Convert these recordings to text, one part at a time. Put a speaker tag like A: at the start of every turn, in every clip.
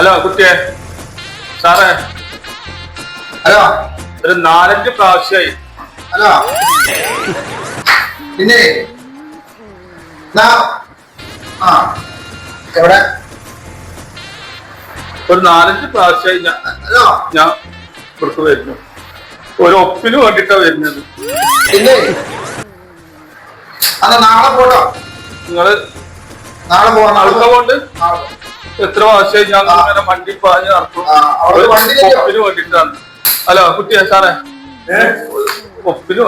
A: Hello കുട്ടിയെ. സാറേ.
B: Hello.
A: ഒരു നാലഞ്ച് പ്രാവശ്യമായി.
B: ഹലോ. പിന്നെ? ആ. എവിടെ?
A: ഒരു നാലഞ്ച് പ്രാവശ്യമായി ഞാൻ
B: ഹലോ.
A: ഞാൻ ഇവിടുത്തെ വരുന്നു. ഒരു ഒപ്പിന് വേണ്ടിട്ടാ വരുന്നത്.
B: പിന്നെ? നാളെ പോട്ടോ.
A: നിങ്ങൾ
B: നാളെ പോവാം നാളെ
A: അടുത്ത കൊണ്ട്
B: നാളെ പോ.
A: എത്ര പ്രാവശ്യമായി ഞാൻ ഇങ്ങനെ വണ്ടി പാഞ്ഞ്
B: ഇല്ലയോ?
A: ഒപ്പിന് വേണ്ടിട്ടാണ് ഹലോ കുട്ടിയാ സാറേ. ഒപ്പിന്.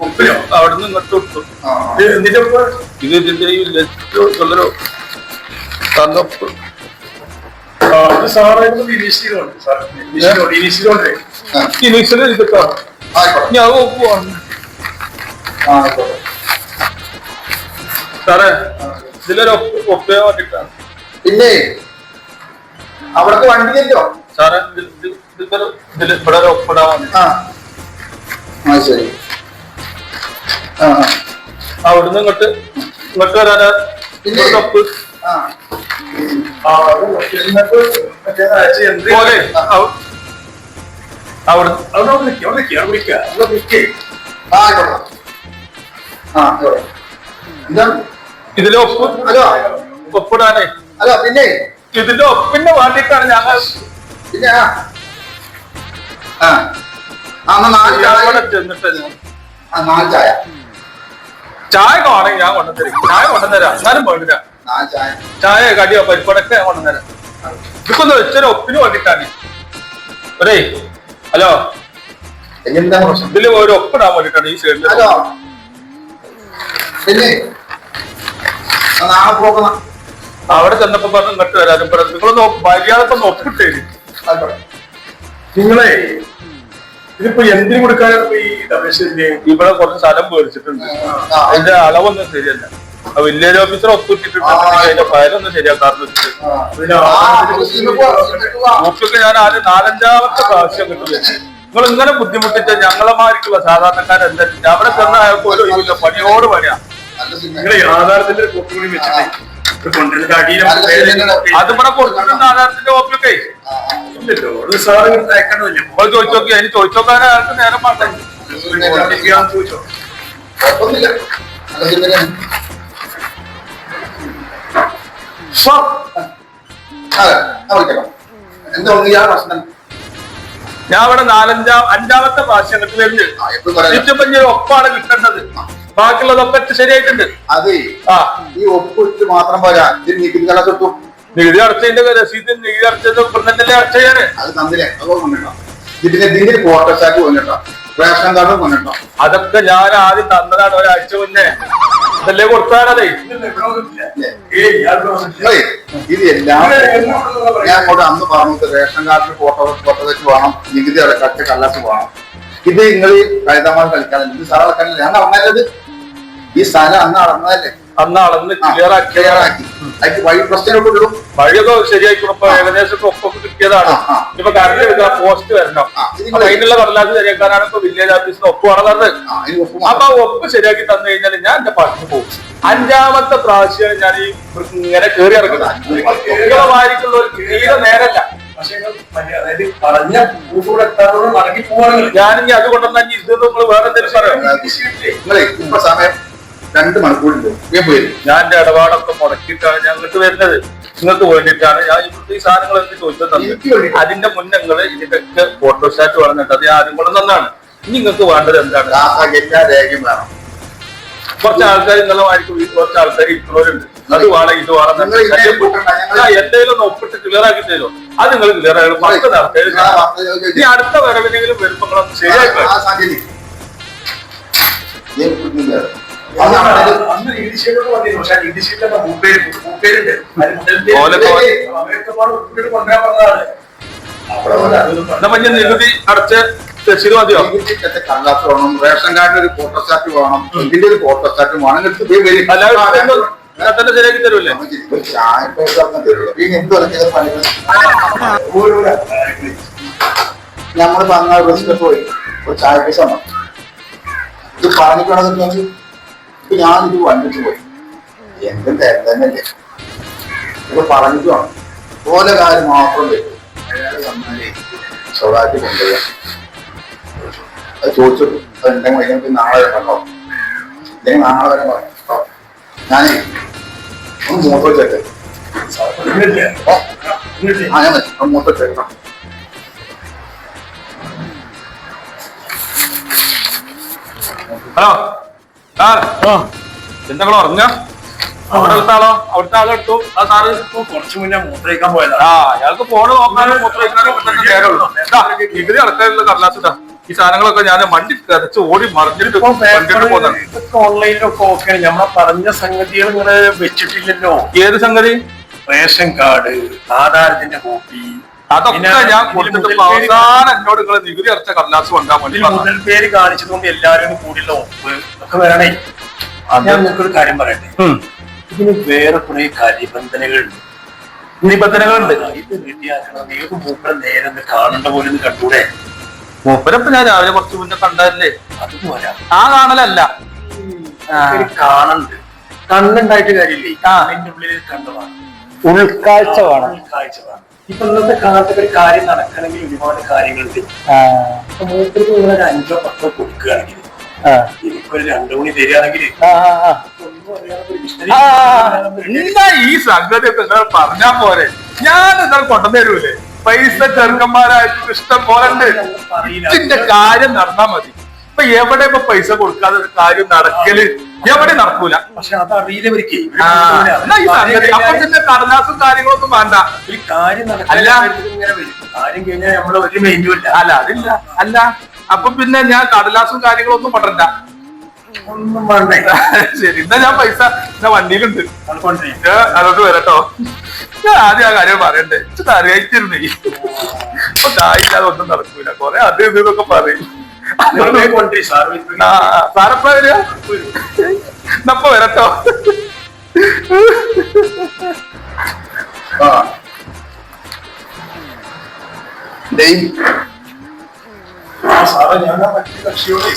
A: ഒപ്പിന് അവിടുന്ന് ഇങ്ങോട്ട്. ഇത് ഇതിന്റെ ഇത് ഇതിന്റെ ഈ ലെറ്റർ തന്നൊപ്പ്. ഇനീഷ്യൽ ഇതൊക്കെ ഞാൻ ഒപ്പ് വാങ്ങും
B: ആ,
A: സാറേ ഇതിലൊരു ഒപ്പ് ഒപ്പേ
B: പിന്നെ അവിടത്തെ വണ്ടി ഇല്ലല്ലോ
A: സാറേ ഇത് ഇത് ഇതിലൊരു ഇതിൽ ഇവിടെ ഒരു ഒപ്പിടാൻ വേണ്ടി.
B: ആ. ശരി.
A: അവിടുന്ന് ഇങ്ങോട്ട് ഇങ്ങോട്ട് വരാനാ? പിന്നെ ഒപ്പ്?
B: ആ.
A: പോലെ.
C: അവിടെ. അവിടെ
B: എന്താ?
A: ഇതിലെ ഒപ്പ്
B: ഹലോ.
A: ഒപ്പിടാനേ.
B: ഹലോ പിന്നെ?
A: ഇതിന്റെ ഒപ്പിന്റെ വേണ്ടിട്ടാണ് ഞങ്ങൾ
B: പിന്നെ നാല് ചായ. ചായ.
A: ചായ ഞാൻ കൊണ്ടുതരും ചായ കൊണ്ടുതരാം എന്നാലും വേണ്ടില്ല.
B: ചായ.
A: കടിയോ പരിപ്പടൊക്കെ ഞാൻ കൊണ്ടുതരാം ഇപ്പൊ ഒന്ന് വെച്ചൊരു ഒപ്പിന് വേണ്ടിട്ടാണ് ഒരേ ഹലോ. ഇതിൽ ഒരു ഒപ്പിടാൻ വേണ്ടിട്ടാണ് ഈ സൈഡിൽ
B: പിന്നെ? നാളെ പോകണം
A: അവിടെ ചെന്നപ്പോ പറഞ്ഞു ഇങ്ങോട്ട് വരാനും പറഞ്ഞു നിങ്ങൾ മര്യാദയ്ക്ക്
B: നോക്കിട്ടേ
C: നിങ്ങളെ ഇതിപ്പോ എന്തിനു കൊടുക്കാനാണ് ഈ
A: ഇവിടെ കുറച്ച് സ്ഥലം മേടിച്ചിട്ടുണ്ട്. അതിന്റെ അളവൊന്നും ശരിയല്ല. വില്ലേജ് ഓഫീസർ ഒപ്പിട്ടിട്ടുണ്ട്. അതിന്റെ ഫയലൊന്നും ശരിയാക്കാറുണ്ട്. നോക്കിയൊക്കെ ഞാൻ ആദ്യം നാലഞ്ചാമത്തെ പ്രാവശ്യം കിട്ടുന്നത് നിങ്ങൾ ഇങ്ങനെ ബുദ്ധിമുട്ടിച്ച ഞങ്ങളമാർക്കുള്ള സാധാരണക്കാരെന്താ? അവിടെ ചെന്ന അയാൾക്ക് ഒരു ഒഴിവില്ല. പണിയോട് പണിയാ.
B: നല്ല സിനിമ.
C: നിങ്ങളെ ആധാരത്തിന്റെ വെച്ചിട്ട് അടിയിലും
A: അത് ഇവിടെ ആധാരത്തിന്റെ
B: കോപ്പിയൊക്കെ.
C: ഇല്ലല്ലോ ഒരു സാറ്
A: ചോദിച്ചു നോക്കി അതിന് ചോദിച്ചു നോക്കാൻ അയാൾക്ക് നേരം
C: ചോദിച്ചോ
A: ഞാൻ ഇവിടെ നാലഞ്ചാം അഞ്ചാമത്തെ പ്രാവശ്യം ഒപ്പാണ് കിട്ടേണ്ടത്. ബാക്കിയുള്ളതൊക്കെ ശരിയായിട്ടുണ്ട്.
B: അതെ.
A: ആ.
B: ഈ ഒപ്പിട്ട് മാത്രം പോരാ. ഇതിന് നികുതി കട കിട്ടും.
A: നികുതി അടച്ചതിന്റെ രസീത് നികുതി അടച്ചത് ഇവിടുന്നല്ലേ അടച്ച ചെയ്യാന്
B: അത് തന്നില്ലേ അത് വന്നിട്ടോ? ഇതിന്റെ ഇതിന്റെ ഫോട്ടോസ്റ്റാറ്റ് വന്നിട്ടോ. റേഷൻ കാർഡ് വന്നിട്ടോ.
A: അതൊക്കെ ഞാൻ ആദ്യം തന്നതാണ് ഒരാഴ്ച മുന്നേ. അതല്ലേ കൊടുത്താണതേ
B: ഇത് എല്ലാം ഞാൻ അങ്ങോട്ട് അന്ന് പറഞ്ഞത് റേഷൻ കാർഡിന് ഫോട്ടോ ഫോട്ടോ വെച്ച് വേണം നികുതി അടക്കാത്ത കല്ലാസ് വേണം. ഇത് നിങ്ങൾ കഴുതമാർ കളിക്കാനല്ല ഇത് സ്ഥലം കളിക്കാനല്ല ഞാൻ നടന്നത് ഈ സ്ഥലം അന്ന് അളന്നതല്ലേ?
A: അന്ന് അളന്ന് ക്ലിയർ ആക്കിയതാണ്
B: clear ആക്കി. അതിന് വഴി പ്രശ്നമൊക്കെ ഉള്ളൂ
A: വഴിയൊക്കെ ശരിയായിക്കണപ്പോ ഏകദേശം ഒപ്പം ഒപ്പൊക്കെ കിട്ടിയതാണ്. ഇപ്പൊ കറണ്ട് എടുക്കാൻ പോസ്റ്റ് വരണം. അതിനുള്ള കടലാസ് ശരിയാക്കാനാണ് ഇപ്പൊ വില്ലേജ് ഓഫീസിന് ഒപ്പ്
B: ഒപ്പ്
A: അപ്പൊ ഒപ്പ് ശരിയാക്കി തന്നു കഴിഞ്ഞാൽ ഞാൻ എന്റെ പാട്ടിന് പോകും. അഞ്ചാമത്തെ പ്രാവശ്യം ഞാൻ ഈ ഇങ്ങനെ കയറി ഇറങ്ങുന്നത് ഒരു തീരെ നേരല്ല. ഞാനിനി അത് കൊണ്ടുവന്നാൽ ഇനി ഇത് നിങ്ങൾ വേറെ എന്തെങ്കിലും പറയാം?
B: ഇപ്പൊ സമയം രണ്ട് മണിക്കൂറിന്റെ ഞാൻ പോയി.
A: ഞാൻ എന്റെ ഇടപാടൊക്കെ മുടക്കിയിട്ടാണ് ഞാൻ ഇങ്ങോട്ട് വരുന്നത്. നിങ്ങൾക്ക് വേണ്ടിയിട്ടാണ് ഞാൻ ഇവിടുത്തെ ഈ സാധനങ്ങൾ എനിക്ക് ചോദിച്ചത് തന്നത്. അതിന്റെ മുന്നേ നിങ്ങൾ ഇതിന്റെയൊക്കെ ഫോട്ടോസ്റ്റാറ്റ് വേണമെന്നുണ്ട് അത് ആദ്യം കൂടെ കൊണ്ടുവന്നാണ് ഇനി നിങ്ങൾക്ക് വേണ്ടത് എന്താണ്?
B: എല്ലാ രേഖയും വേണം.
A: കുറച്ച് ആൾക്കാർ നിങ്ങളെ മാരിക്കും കുറച്ച് ആൾക്കാർ ഇരിക്കുന്നവരുണ്ട് അത് വേണം ഇത് വേണം എന്തെങ്കിലും ഒന്ന് ഒപ്പിട്ട് ക്ലിയർ ആക്കി തരുമോ? അത് നിങ്ങൾ ക്ലിയർ ആക്കി പത്ത് നടത്തി
B: നിങ്ങളെ വാർത്ത
A: ഇനി അടുത്ത വരവിനെങ്കിലും വരുമ്പോൾ നിങ്ങളൊന്ന് നികുതി അടച്ച രസീത് മതിയോ?
B: കടലാസ് വേണം. റേഷൻ കാർഡിന് ഒരു ഫോട്ടോസ്റ്റാറ്റ് വേണം. ഇതിന്റെ ഒരു ഫോട്ടോസ്റ്റാറ്റ് വേണം. എന്നിട്ട്
A: തന്നെ ശരിയാക്കി തരൂല്ലേ?
B: നമ്മൾ പറഞ്ഞ റിസ്ക് പോയി. ഒരു ചായ പൈസ ഇത് പറഞ്ഞിട്ടാണെന്ന് ഞാൻ വന്നിട്ട് പോയി. എന്തും തരുന്നതന്നെയല്ലേ ഇപ്പൊ പറഞ്ഞിട്ട് വേണം ഓല കാര്യം മാത്രം വരും സ്വകാര്യ കൊണ്ടുപോകാം അത് ചോദിച്ചു അത് ഉണ്ടെങ്കിൽ നാളെ വരെ പറഞ്ഞോ ഇല്ലെങ്കിൽ നാളെ വരെ പറയാം കേട്ടോ. ഞാനേ ഒന്ന് മൂത്തോ
C: ചേട്ടൻ
B: ആ ഞാൻ വെച്ചു. ഒന്ന്
A: ഹലോ. നിങ്ങൾ ഉറങ്ങ അവിടുത്തെ ആളോ? അവിടുത്തെ ആളോ ആ സാറ്
C: കുറച്ചു മുന്നേ മൂത്രയിക്കാൻ പോയതാ.
A: ആ അയാൾക്ക് ഫോണ് നോക്കാനും ദാ, നികുതി അടക്കാനുള്ള കടലാസിട്ടാ ഈ സാധനങ്ങളൊക്കെ ഞാൻ മണ്ടി കരച്ച് ഓടി മറിഞ്ഞിട്ട്
C: ഓൺലൈനിലൊക്കെ ഓക്കെ നമ്മളെ പറഞ്ഞ സംഗതികൾ ഇങ്ങനെ വെച്ചിട്ടില്ലല്ലോ.
A: ഏത് സംഗതി?
C: റേഷൻ കാർഡ് ആധാരത്തിന്റെ കോപ്പി
A: അതൊക്കെ ഞാൻ കൊടുത്തിട്ട് അവസാനം എന്നോട് നിങ്ങൾ നികുതി അടച്ച കടലാസ്
C: കൊണ്ടാൽ
A: മതി
C: മുതൽ പേര് കാണിച്ചതുകൊണ്ട് എല്ലാവരും കൂടിയുള്ള ഒപ്പ് ഒക്കെ വരണേ. ഞാൻ നിങ്ങൾക്കൊരു കാര്യം പറയട്ടെ? ഇതിന് വേറെ കുറെ കാര്യബന്ധനകളുണ്ട്
A: നിബന്ധനകളുണ്ട്
C: ഇത് റെഡിയാക്കണം. ഏത് മൂപ്പറെ നേരെ ഒന്ന് കാണേണ്ട പോലെ ഒന്ന് കണ്ടൂടെ?
A: മൂപ്പരപ്പ് ഞാൻ രാവിലെ കുറച്ച് മുന്നേ കണ്ടതല്ലേ?
C: അത് പോരാ
A: ആ കാണലല്ല.
C: കാണണ്ട്. കണ്ണുണ്ടായിട്ട് കാര്യമില്ലേ? അതിന്റെ ഉള്ളിൽ കണ്ണുമാണ്
A: ഉൾക്കാഴ്ച വേണം.
C: ഇപ്പൊ ഇന്നത്തെ കാലത്ത് ഒരു കാര്യം നടക്കണമെങ്കിൽ ഒരുപാട് കാര്യങ്ങളുണ്ട് മൂപ്പർക്ക് അഞ്ചോ പത്തോ കൊടുക്കുകയാണെങ്കിൽ എനിക്കൊരു രണ്ടു മണി തരികയാണെങ്കിൽ
A: ഈ സംഗതി ഒക്കെ നിങ്ങൾ പറഞ്ഞാ പോരെ. ഞാൻ നിങ്ങൾ കൊണ്ടുവരൂലേ പൈസ ചെറുക്കന്മാരായിട്ട് ഇഷ്ടം പോലെ ഉണ്ട്. ഇതിന്റെ കാര്യം നടന്നാ മതി. ഇപ്പൊ എവിടെ ഇപ്പൊ പൈസ കൊടുക്കാതെ ഒരു കാര്യം നടക്കൽ? എവിടെ നടക്കൂല?
C: പക്ഷെ അത് അറിയില്ലവർക്ക്
A: അപ്പൊ കടലാസും കാര്യങ്ങളൊന്നും വേണ്ട.
C: ഒരു കാര്യം
A: അല്ല.
C: കാര്യം കഴിഞ്ഞാൽ നമ്മളെ ഒരു മെയിനും ഇല്ല.
A: അല്ല അതില്ല. അല്ല. അപ്പൊ പിന്നെ ഞാൻ കടലാസും കാര്യങ്ങളൊന്നും കൊണ്ടണ്ട
C: ഒന്നും വേണ്ടേ.
A: ശരി എന്നാ ഞാൻ പൈസ ഞാൻ വണ്ടിയിലുണ്ട്. അതോട്ട് വരട്ടോ. ഞാൻ ആദ്യം ആ കാര്യം പറയണ്ടേ. ഇത് അറിയിച്ചിരുന്നേ ഇപ്പൊ ഒന്നും നടക്കൂല. കൊറേ അത് ഇത് ഇതൊക്കെ പറയും. സാറപ്പ വരിക? എന്നപ്പ വരട്ടോ.
C: സാറേ ഞാൻ മറ്റേ കക്ഷിയോട്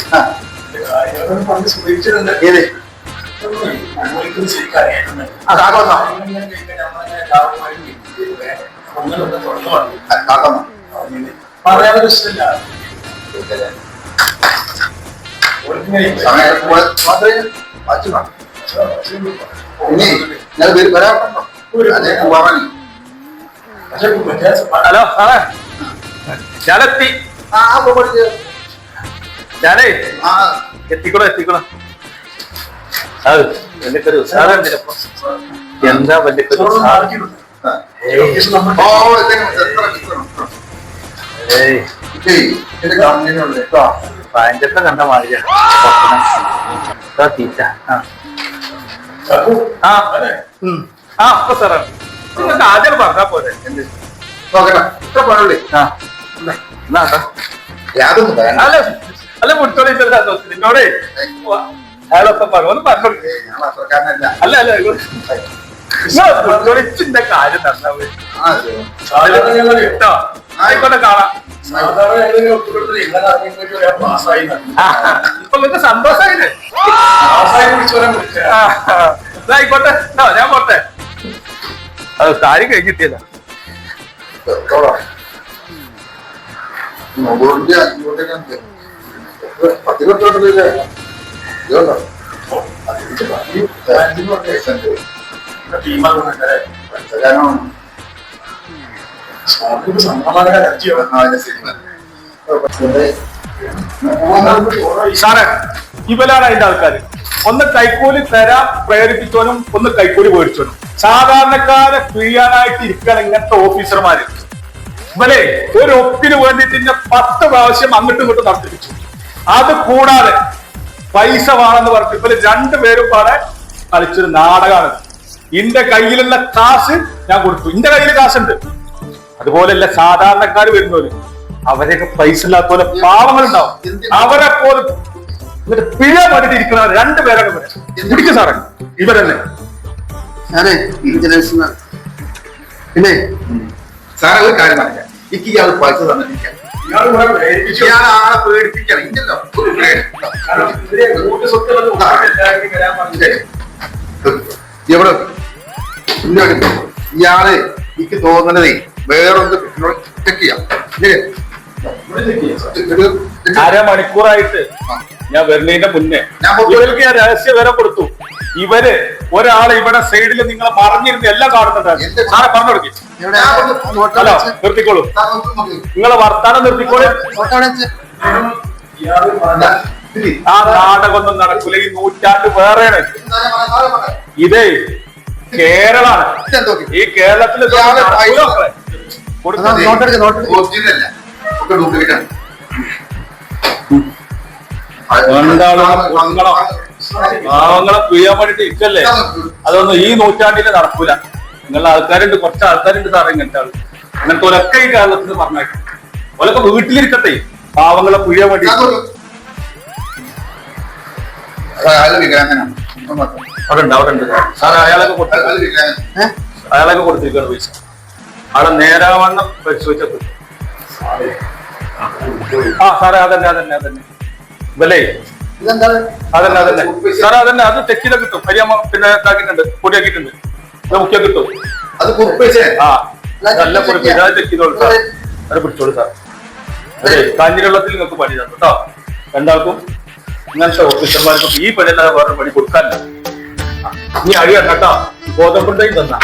C: പറഞ്ഞ് സൂചിപ്പിച്ചിട്ടുണ്ട്
B: ഏത്?
C: നമ്മൾക്ക് ശരിക്കറിയായിരുന്നു
A: ഹലോ സാറേ ഞാനെത്തി. ഞാനേ എത്തിക്കൂടെ അത് വലിയൊരു സാറെന്തിനപ്പൊ എന്താ
C: ചോറ്
A: സാറ്?
B: ഓ
A: ഏയ്.
B: കമ്പനിയിലുണ്ട് കേട്ടോ
A: പഞ്ചത്തെ കണ്ട മാതിരിയാണ് തീറ്റ ആ ആ. ആ അപ്പൊ സാറാണ് നിങ്ങൾക്ക് ആദ്യം പറഞ്ഞാ പോരെ
B: എന്ത് നോക്കട്ടെ ഇത്ര പണുള്ളേ
A: ആ എന്നാ
B: യാതൊന്നും വേണ്ട
A: അല്ല അല്ല മുട്ടോടെ നിന്നോടെ അയാളൊക്കെ പറഞ്ഞു ഒന്ന് പറഞ്ഞു അല്ല അല്ല കാര്യം നടന്നാ പോയി
B: ആ ശരി.
A: കേട്ടോ ആയിക്കോട്ടെ കാണാം. ഇപ്പൊ നിങ്ങൾക്ക് സന്തോഷമായില്ലേ ആയിക്കോട്ടെ. ഞാൻ പോട്ടെ. അത് കാര്യം കഴിഞ്ഞിട്ടില്ല
B: കേട്ടോളാം. നൂറിന്റെ
A: സാറേ ഇവരാണ് അതിന്റെ ആൾക്കാര്. ഒന്ന് കൈക്കൂലി തരാൻ പ്രേരിപ്പിച്ചോനും ഒന്ന് കൈക്കൂലി മേടിച്ചോനും. സാധാരണക്കാരെ പിഴിയാനായിട്ട് ഇരിക്കണം ഇങ്ങനത്തെ ഓഫീസർമാര്. ഇവലെ ഒരു ഒപ്പിന് വേണ്ടിയിട്ട് ഇന്നെ പത്ത് പ്രാവശ്യം അങ്ങോട്ടും ഇങ്ങോട്ടും നടത്തിപ്പിച്ചു. അത് കൂടാതെ പൈസ വേണമെന്ന് പറഞ്ഞു ഇവർ രണ്ടുപേരും പാടെ കളിച്ചൊരു നാടകമാണ് ഇന്റെ കയ്യിലുള്ള കാശ് ഞാൻ കൊടുത്തു. ഇന്റെ കയ്യിൽ കാശുണ്ട്. അതുപോലെയല്ല സാധാരണക്കാർ വരുന്നവര്. അവരെയൊക്കെ പൈസ ഇല്ലാത്തപോലെ പാവങ്ങളുണ്ടാവും. അവരെ പോലെ എന്നിട്ട് പിഴ വേണ്ടിട്ട് ഇരിക്കുന്നവർ രണ്ടുപേരൊക്കെ പിടിക്കും സാറേ ഇവരല്ലേ?
B: സാറേ പിന്നെ? സാറേ ഒരു കാര്യം പറയാം. എനിക്ക് ഇയാൾ പൈസ തന്നിരിക്കാം
C: ഇയാൾ
B: ആളെ പേടിപ്പിക്കണം. ഇല്ലല്ലോ.
C: ഇവരെ
B: എവിടെ? ഇയാൾ എനിക്ക് തോന്നുന്നതേ വേറൊന്ന് ചെക്ക് ചെയ്യാം.
A: അരമണിക്കൂറായിട്ട് ഞാൻ വരുന്നതിന്റെ മുന്നേ ഇവർക്ക് ഞാൻ രഹസ്യ വിവരം കൊടുത്തു ഇവർ ഒരാളെ ഇവിടെ സൈഡിൽ നിങ്ങളെ മറിഞ്ഞിരുന്ന് എല്ലാം കാണുന്നുണ്ടായിരുന്നു? സാറെ പറഞ്ഞു കൊടുക്കി ഹലോ നിർത്തിക്കോളൂ. നിങ്ങളെ വർത്താനം നിർത്തിക്കോളൂ. ആ നാടകമൊന്നും നടക്കൂല. ഈ നൂറ്റാണ്ട് വേറെയാണ്.
B: ഇതേ
A: കേരളാണ്. ഈ കേരളത്തിൽ പാവങ്ങളെ പിഴിയാൻ വേണ്ടിട്ട് ഇരിക്കല്ലേ? അതൊന്നും ഈ നൂറ്റാണ്ടിൽ നടക്കൂല. നിങ്ങളുടെ ആൾക്കാരുണ്ട് കുറച്ച് ആൾക്കാരുണ്ട് സാറേ ഇങ്ങനത്തെ ആൾ. അങ്ങനത്തെ ഒരൊക്കെ ഈ കേരളത്തിൽ പറഞ്ഞേക്കും. ഓലൊക്കെ വീട്ടിലിരിക്കട്ടെ. പാവങ്ങളെ പിഴിയാൻ വേണ്ടി അവിടെ ഉണ്ട് അവിടെ ഉണ്ട് സാറേ അയാളൊക്കെ? അയാളൊക്കെ കൊടുത്തിരിക്കുകയാണ് പൈസ. ആളെ നേരാവണ്ണം പരിശോധിച്ചത് ആ സാറേ അതന്നെ അതന്നെ അതന്നെ.
B: ഇതല്ലേ?
A: അതന്നെ അതന്നെ. സാറേ അതന്നെ അത് തെക്കിലെ കിട്ടും. ഹരിയമ്മ പിന്നെ ഇതാക്കിയിട്ടുണ്ട് പൊടിയാക്കിയിട്ടുണ്ട്. ഇത് മുഖ്യ കിട്ടും.
B: അത് കുറിപ്പിച്ചേ?
A: ആ നല്ല പൊടിപ്പ് അത് ചെയ്തോളൂ സാർ അത് പിടിച്ചോളൂ സാർ അതെ കാഞ്ഞിരവെള്ളത്തിൽ നിങ്ങൾക്ക് പണി തന്നു കേട്ടോ. രണ്ടാൾക്കും ഇങ്ങനത്തെ ഓഫീസർമാർക്കും ഈ പണി തന്നെ വേറെ പണി കൊടുക്കാനില്ല. നീ അഴിയണ്ട കേട്ടോ. ഗോതമ്പുണ്ടെങ്കിൽ തന്ന.